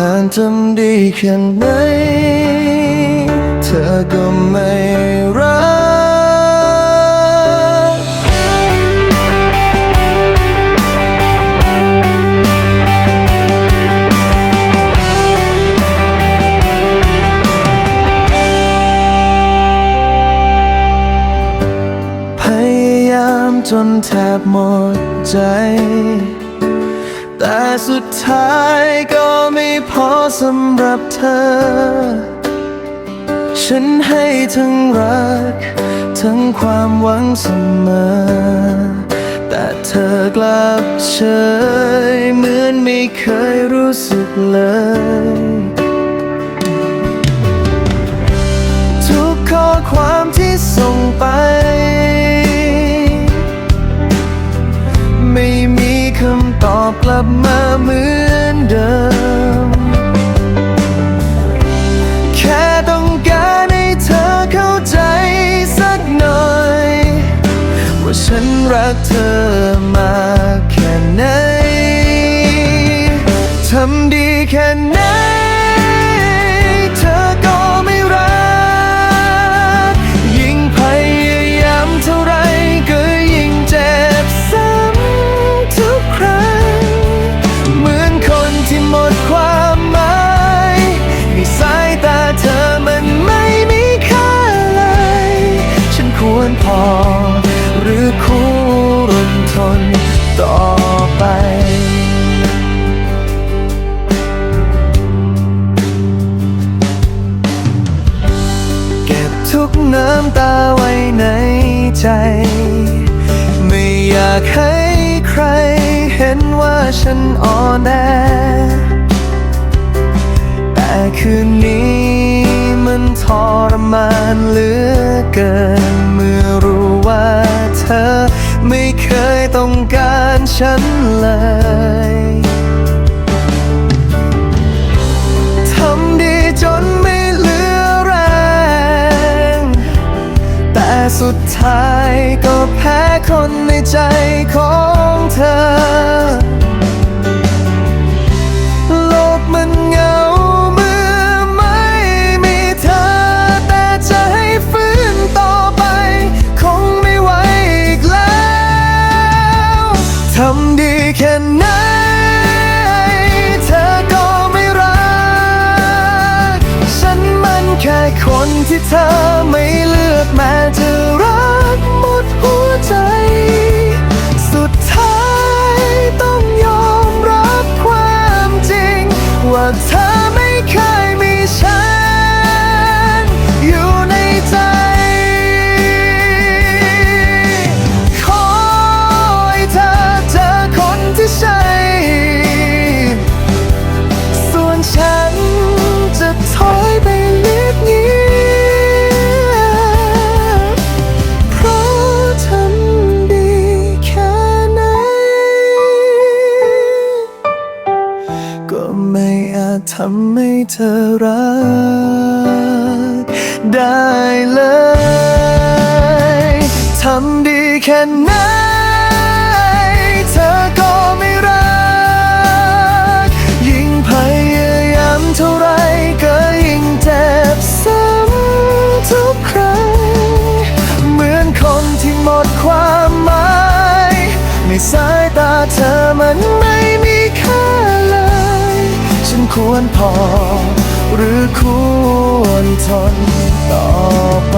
ทำดีแค่ไหน เธอก็ไม่รัก พยายามจนแทบหมดใจ แต่สุดท้ายก็ไม่พอสำหรับเธอ ฉันให้ทั้งรัก ทั้งความหวังเสมอ แต่เธอกลับเฉยเหมือนไม่เคยรู้สึกเลยทุกข้อความที่ส่งไป อบกลับมาเหมือนเดิม แค่ต้องการให้เธอเข้าใจสักหน่อย ว่าฉันรักเธอมากแค่ไหน ทำดีแค่ไหน นต่อไป เก็บทุกน้ำตาไว้ในใจ ไม่อยากให้ใครเห็นว่าฉันอ่อนแอแต่คืนนี้มันทรมานเหลือเกิน เมื่อรู้ว่าเธอไม่เคย องฉันเลยทำดีจนไม่เหลือแรง แต่สุดท้ายก็แพ้คนในใจของเธอ แค่คนที่เธอไม่เลือกแม้จะ ก็ไม่อาจทำให้เธอรัก ได้เลย ทำดีแค่ไหนเธอก็ไม่รัก ยิ่งพยายามเท่าไรก็ยิ่งเจ็บซ้ำทุกครั้ง เหมือนคนที่หมดความหมาย ในสายตาเธอมัน ควรพอ หรือควรทนต่อไป